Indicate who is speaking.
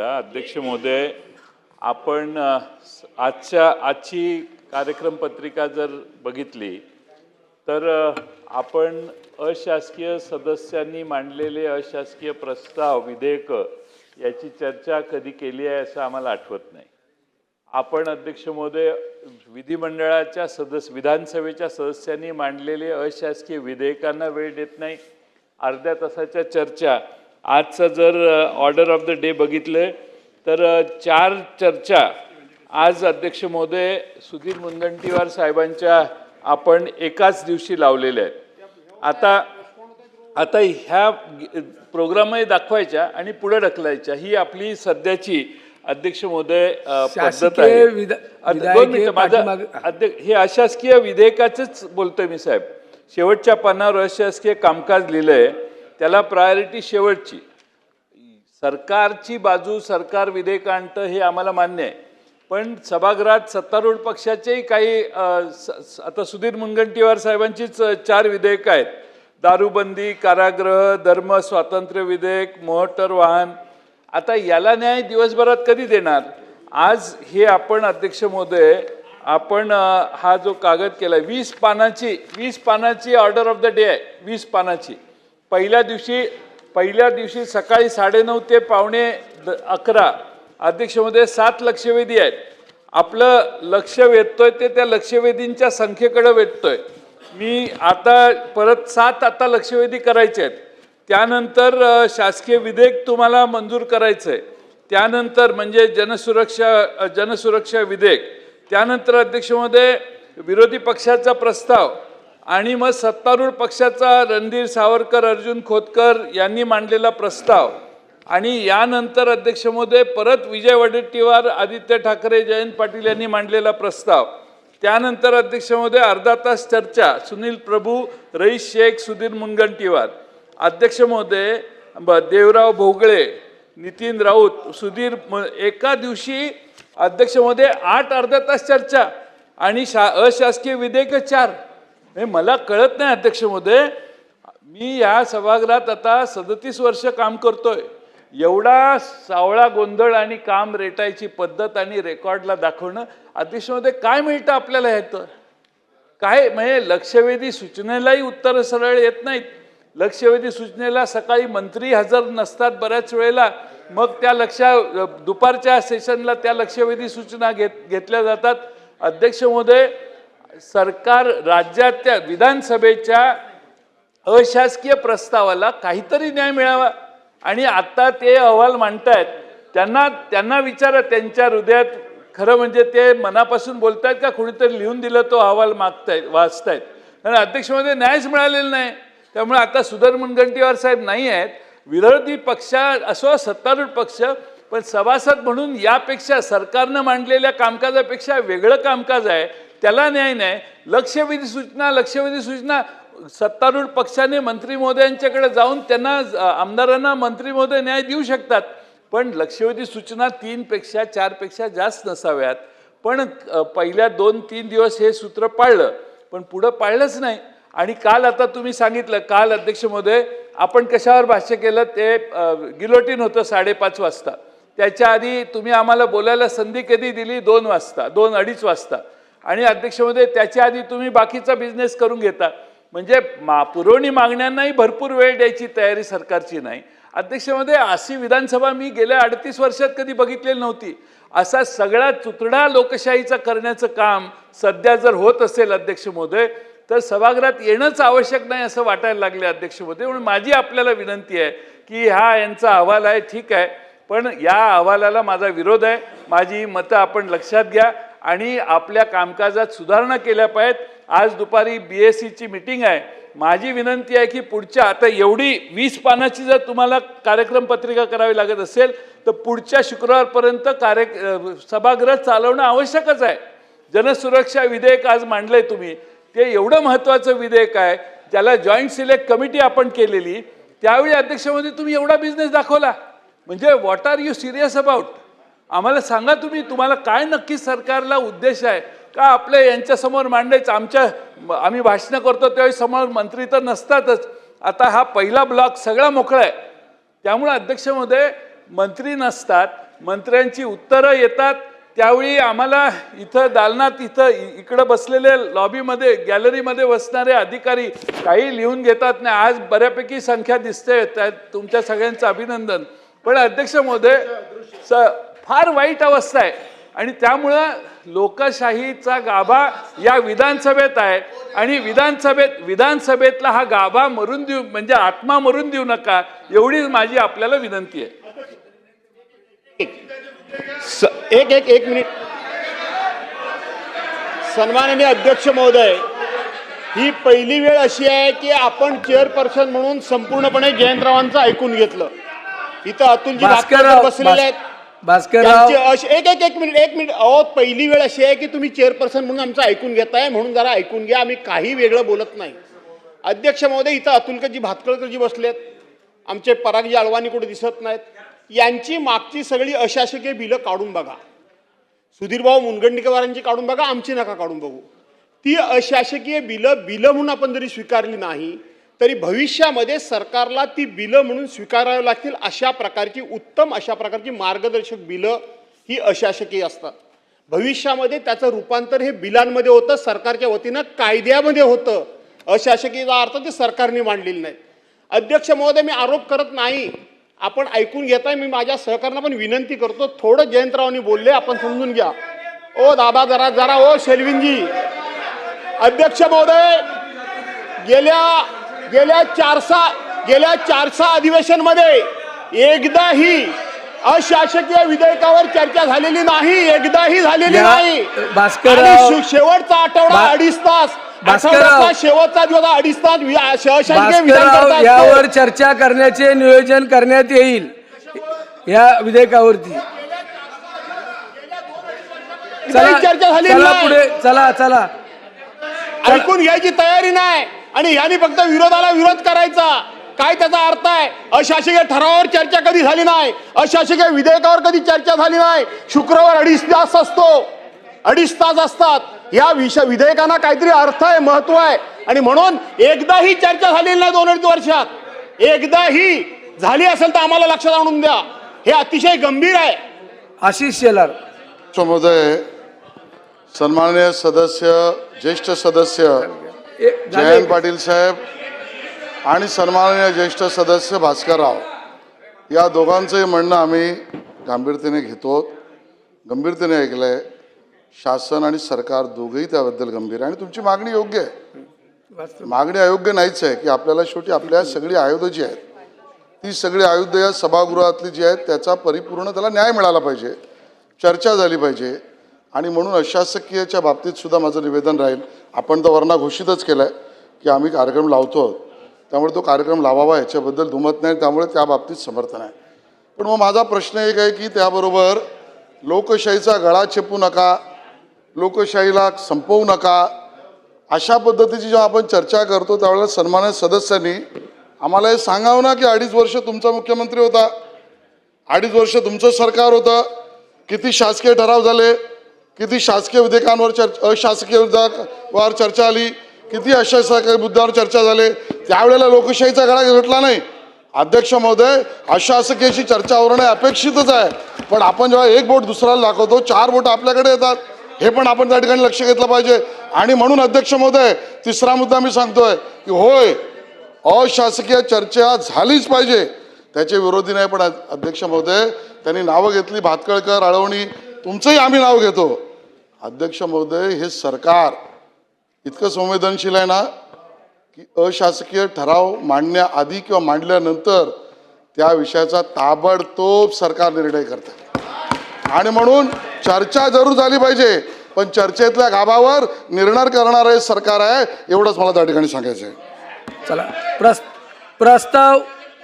Speaker 1: मला अध्यक्ष महोदय आपण आजच्या आजची कार्यक्रम पत्रिका जर बघितली तर आपण अशासकीय सदस्यांनी मांडलेले अशासकीय प्रस्ताव विधेयक याची चर्चा कधी केली आहे असं आम्हाला आठवत नाही. आपण अध्यक्ष महोदय विधिमंडळाच्या सदस्य विधानसभेच्या सदस्यांनी मांडलेले अशासकीय विधेयकांना वेळ देत नाही. अर्ध्या तासाच्या चर्चा आजचं जर ऑर्डर ऑफ द डे बघितलं तर चार चर्चा आज अध्यक्ष महोदय सुधीर मुनगंटीवार साहेबांच्या आपण एकाच दिवशी लावलेल्या आहेत. आता आता ह्या प्रोग्रामही दाखवायच्या आणि पुढे ढकलायच्या. ही आपली सध्याची अध्यक्ष महोदय पद्धत आहे. अध्यक्ष हे अशासकीय विधेयकाचंच बोलतोय मी साहेब. शेवटच्या पानावर अशासकीय कामकाज लिहिलंय. त्याला प्रायोरिटी शेवटची. सरकारची बाजू सरकार विधेयक आणतं हे आम्हाला मान्य आहे. पण सभागृहात सत्तारूढ पक्षाचेही काही स- आता सुधीर मुनगंटीवार साहेबांचीच चार विधेयकं आहेत. दारूबंदी कारागृह धर्म स्वातंत्र्य विधेयक मोटर वाहन. आता याला न्याय दिवसभरात कधी देणार? आज हे आपण अध्यक्ष महोदय आपण हा जो कागद केला वीस पानाची वीस पानाची ऑर्डर ऑफ द डे आहे. वीस पानाची. पहिल्या दिवशी पहिल्या दिवशी सकाळी साडेनऊ ते पावणे द- अकरा अध्यक्षमध्ये सात लक्षवेधी आहेत. आपलं लक्ष वेधतोय ते त्या लक्षवेधींच्या संख्येकडे वेधतोय. मी आता परत सात आता लक्षवेधी करायचे आहेत. त्यानंतर शासकीय विधेयक तुम्हाला मंजूर करायचं आहे त्यानंतर म्हणजे जनसुरक्षा जनसुरक्षा विधेयक. त्यानंतर अध्यक्षमध्ये विरोधी पक्षाचा प्रस्ताव. आणि मग सत्तारूढ पक्षाचा रणधीर सावरकर अर्जुन खोतकर यांनी मांडलेला प्रस्ताव. आणि यानंतर अध्यक्ष महोदय परत विजय वडेट्टीवार आदित्य ठाकरे जयंत पाटील यांनी मांडलेला प्रस्ताव. त्यानंतर अध्यक्ष महोदय अर्धा तास चर्चा सुनील प्रभू रईस शेख सुधीर मुनगंटीवार. अध्यक्ष महोदय ब- देवराव भोगळे नितीन राऊत सुधीर म- एका दिवशी अध्यक्ष महोदय आठ अर्धा तास चर्चा आणि शा अशासकीय विधेयक चार. हे मला कळत नाही अध्यक्ष महोदय मी या सभागृहात आता सदतीस वर्ष काम करतोय. एवढा सावळा गोंधळ आणि काम रेटायची पद्धत आणि रेकॉर्डला दाखवणं अध्यक्षमध्ये काय मिळतं आपल्याला ह्याचं काय? म्हणजे लक्षवेधी सूचनेलाही उत्तरं सरळ येत नाहीत. लक्षवेधी सूचनेला सकाळी मंत्री हजर नसतात बऱ्याच वेळेला. मग त्या लक्ष दुपारच्या सेशनला त्या लक्षवेधी सूचना घेत घेतल्या जातात. अध्यक्ष महोदय सरकार राज्यातल्या विधानसभेच्या अशासकीय प्रस्तावाला काहीतरी न्याय मिळावा. आणि आता ते अहवाल मांडतायत. त्यांना त्यांना विचारा त्यांच्या हृदयात खरं म्हणजे ते मनापासून बोलतायत का? कोणीतरी लिहून दिलं तो अहवाल मागतायत वाचतायत. कारण अध्यक्षमध्ये न्यायच मिळालेला नाही. त्यामुळे आता सुधर मुनगंटीवार साहेब नाही आहेत. विरोधी पक्ष असो सत्तारूढ पक्ष पण सभासद म्हणून यापेक्षा सरकारनं मांडलेल्या कामकाजापेक्षा वेगळं कामकाज आहे. त्याला न्याय नाही. लक्षवेधी सूचना लक्षवेधी सूचना. सत्तारूढ पक्षाने मंत्री महोदयांच्याकडे जाऊन त्यांना आमदारांना मंत्री महोदय न्याय देऊ शकतात. पण लक्षवेधी सूचना तीनपेक्षा चारपेक्षा जास्त नसाव्यात. पण पहिल्या दोन तीन दिवस हे सूत्र पाळलं. पण पुढं पाळलंच नाही. आणि काल आता तुम्ही सांगितलं काल अध्यक्ष महोदय आपण कशावर भाष्य केलं? ते गिलोटीन होतं साडेपाच वाजता. त्याच्या आधी तुम्ही आम्हाला बोलायला संधी कधी दिली? दोन वाजता दोन अडीच वाजता. आणि अध्यक्ष महोदय त्याच्या आधी तुम्ही बाकीचा बिझनेस करून घेता. म्हणजे मा पुरवणी मागण्यांनाही भरपूर वेळ द्यायची तयारी सरकारची नाही. अध्यक्षमध्ये अशी विधानसभा मी गेल्या अडतीस वर्षात कधी बघितलेली नव्हती. असा सगळा चुतडा लोकशाहीचा करण्याचं काम सध्या जर होत असेल अध्यक्ष महोदय तर सभागृहात येणंच आवश्यक नाही असं वाटायला लागले अध्यक्ष महोदय म्हणून माझी आपल्याला विनंती आहे की हा यांचा अहवाल आहे ठीक आहे. पण या अहवालाला माझा विरोध आहे. माझी मतं आपण लक्षात घ्या. आणि आपल्या कामकाजात सुधारणा केल्या पाहिजेत. आज दुपारी बी एस सीची मिटिंग आहे. माझी विनंती आहे की पुढच्या आता एवढी वीस पानाची जर तुम्हाला कार्यक्रम पत्रिका करावी लागत असेल तर पुढच्या शुक्रवारपर्यंत कार्य सभागृह चालवणं आवश्यकच आहे. जनसुरक्षा विधेयक आज मांडलंय तुम्ही. ते एवढं महत्त्वाचं विधेयक आहे ज्याला जॉईंट सिलेक्ट कमिटी आपण केलेली. त्यावेळी अध्यक्षामध्ये तुम्ही एवढा बिझनेस दाखवला. म्हणजे what are you serious about आम्हाला सांगा तुम्ही तुम्हाला काय नक्की सरकारला उद्देश आहे? का आपल्या यांच्यासमोर मांडायचं? आमच्या आम्ही भाषणं करतो त्यावेळी समोर मंत्री तर नसतातच. आता हा पहिला ब्लॉक सगळा मोकळा आहे. त्यामुळे अध्यक्षमध्ये मंत्री नसतात मंत्र्यांची उत्तरं येतात. त्यावेळी आम्हाला इथं दालनात इथं इकडं बसलेले लॉबीमध्ये गॅलरीमध्ये बसणारे अधिकारी काही लिहून घेतात नाही. आज बऱ्यापैकी संख्या दिसते. त्या तुमच्या सगळ्यांचं अभिनंदन. पण अध्यक्ष महोदय स फार वाईट अवस्था आहे. आणि त्यामुळं लोकशाहीचा गाभा या विधानसभेत आहे. आणि विधानसभेत विधानसभेतला हा गाभा मरून देऊ म्हणजे आत्मा मरून देऊ नका एवढीच माझी आपल्याला विनंती आहे.
Speaker 2: स- एक एक एक मिनिट. सन्माननीय अध्यक्ष महोदय ही पहिली वेळ अशी आहे की आपण चेअरपर्सन म्हणून संपूर्णपणे जयंतरावांचं ऐकून घेतलं. इथं अतुलजी बसलेले आहेत.
Speaker 3: भास्करराव
Speaker 2: एक एक एक मिनिट एक मिनिट. अहो पहिली वेळ अशी आहे की तुम्ही चेअरपर्सन म्हणून आमचं ऐकून घेताय म्हणून जरा ऐकून घ्या. आम्ही काही वेगळं बोलत नाही. अध्यक्ष महोदय इथं अतुलकरजी भातकळकरजी बसलेत. आमचे परागजी अळवानी कुठे दिसत नाहीत. यांची मागची सगळी अशासकीय बिलं काढून बघा. सुधीरभाऊ मुनगंडीकरांची काढून बघा आमची नका काढून बघू. ती अशासकीय बिलं बिलं म्हणून आपण जरी स्वीकारली नाही तरी भविष्यामध्ये सरकारला ती बिलं म्हणून स्वीकारावी लागतील अशा प्रकारची उत्तम अशा प्रकारची मार्गदर्शक बिलं ही अशासकीय असतात. भविष्यामध्ये त्याचं रूपांतर हे बिलांमध्ये होतं सरकारच्या वतीनं कायद्यामध्ये होतं. अशासकीयचा अर्थ ते सरकारने मांडलेली नाही. अध्यक्ष महोदय मी आरोप करत नाही. आपण ऐकून घेताय मी माझ्या सहकारांना पण विनंती करतो. थोडं जयंतरावांनी बोलले आपण समजून घ्या. ओ दादा जरा जरा ओ शेलविनजी. अध्यक्ष महोदय गेल्या गेल्या चार सहा गेल्या चार सहा अधिवेशनमध्ये एकदाही अशासकीय विधेयकावर चर्चा झालेली नाही एकदाही झालेली नाही शे- शेवटचा आठवडा अडीच तास शेवटचा दिवस अडीच तास
Speaker 3: यावर. चर्चा करण्याचे नियोजन करण्यात येईल या विधेयकावरती
Speaker 2: चर्चा झालेली
Speaker 3: चला. पुढे चला चला
Speaker 2: ऐकून घ्यायची तयारी नाही आणि यांनी फक्त विरोधाला विरोध करायचा. काय त्याचा अर्थ आहे? अशासकीय ठरावावर चर्चा कधी झाली नाही? अशासकीय विधेयकावर कधी चर्चा झाली नाही? शुक्रवार अडीच तास असतो. अडीच तास असतात. या विषय विधेयकांना काहीतरी अर्थ आहे महत्त्व आहे. आणि म्हणून एकदाही चर्चा झालेली नाही दोन अडीच वर्षात. एकदाही झाली असेल तर आम्हाला लक्षात आणून द्या. हे अतिशय गंभीर आहे.
Speaker 3: आशिष शेलार.
Speaker 4: सन्माननीय सदस्य ज्येष्ठ सदस्य. जयंत पाटील साहेब आणि सन्माननीय ज्येष्ठ सदस्य भास्करराव या दोघांचंही म्हणणं आम्ही गांभीर्याने घेतो. गंभीरतेने ऐकलंय. शासन आणि सरकार दोघंही त्याबद्दल गंभीर आहे आणि तुमची मागणी योग्य आहे. मागणी अयोग्य नाहीच आहे की आपल्याला शेवटी आपल्या सगळी आयुधं जी आहेत ती सगळी आयुध या सभागृहातली जी आहेत त्याचा परिपूर्ण त्याला न्याय मिळाला पाहिजे. चर्चा झाली पाहिजे. आणि म्हणून अशासकीयच्या बाबतीत सुद्धा माझं निवेदन राहील. आपण तर वरणा घोषितच केलं आहे की आम्ही कार्यक्रम लावतो आहोत. त्यामुळे तो कार्यक्रम लावावा याच्याबद्दल दुमत नाही त्यामुळे त्या बाबतीत समर्थन आहे. पण मग माझा प्रश्न एक आहे की त्याबरोबर लोकशाहीचा गळा छेपू नका लोकशाहीला संपवू नका अशा पद्धतीची जेव्हा आपण चर्चा करतो त्यावेळेला सन्मानित सदस्यांनी आम्हाला हे सांगावं ना की अडीच वर्ष तुमचा मुख्यमंत्री होता अडीच वर्ष तुमचं सरकार होतं किती शासकीय ठराव झाले किती शासकीय विधेयकांवर चर्चा अशासकीय विधेयकावर चर्चा आली किती अशासकीय मुद्द्यावर चर्चा झाले त्यावेळेला लोकशाहीचा गळा घटला नाही. अध्यक्ष महोदय अशासकीयची चर्चा होणं अपेक्षितच आहे. पण आपण जेव्हा एक बोट दुसऱ्याला दाखवतो चार बोट आपल्याकडे येतात. हे पण आपण त्या ठिकाणी लक्ष घेतलं पाहिजे. आणि म्हणून अध्यक्ष महोदय तिसरा मुद्दा मी सांगतोय की होय अशासकीय चर्चा झालीच पाहिजे. त्याचे विरोधी नाही पण अध्यक्ष महोदय त्यांनी नावं घेतली भातकळकर अळवणी तुमचंही आम्ही नाव घेतो. अध्यक्ष महोदय हे सरकार इतकं संवेदनशील आहे ना की अशासकीय ठराव मांडण्याआधी किंवा मांडल्यानंतर त्या विषयाचा ताबडतोब सरकार निर्णय करते. आणि म्हणून चर्चा जरूर झाली पाहिजे पण चर्चेतल्या गाभावर निर्णय करणारं सरकार आहे एवढंच मला त्या ठिकाणी सांगायचं आहे
Speaker 3: चला प्रस प्रस्ताव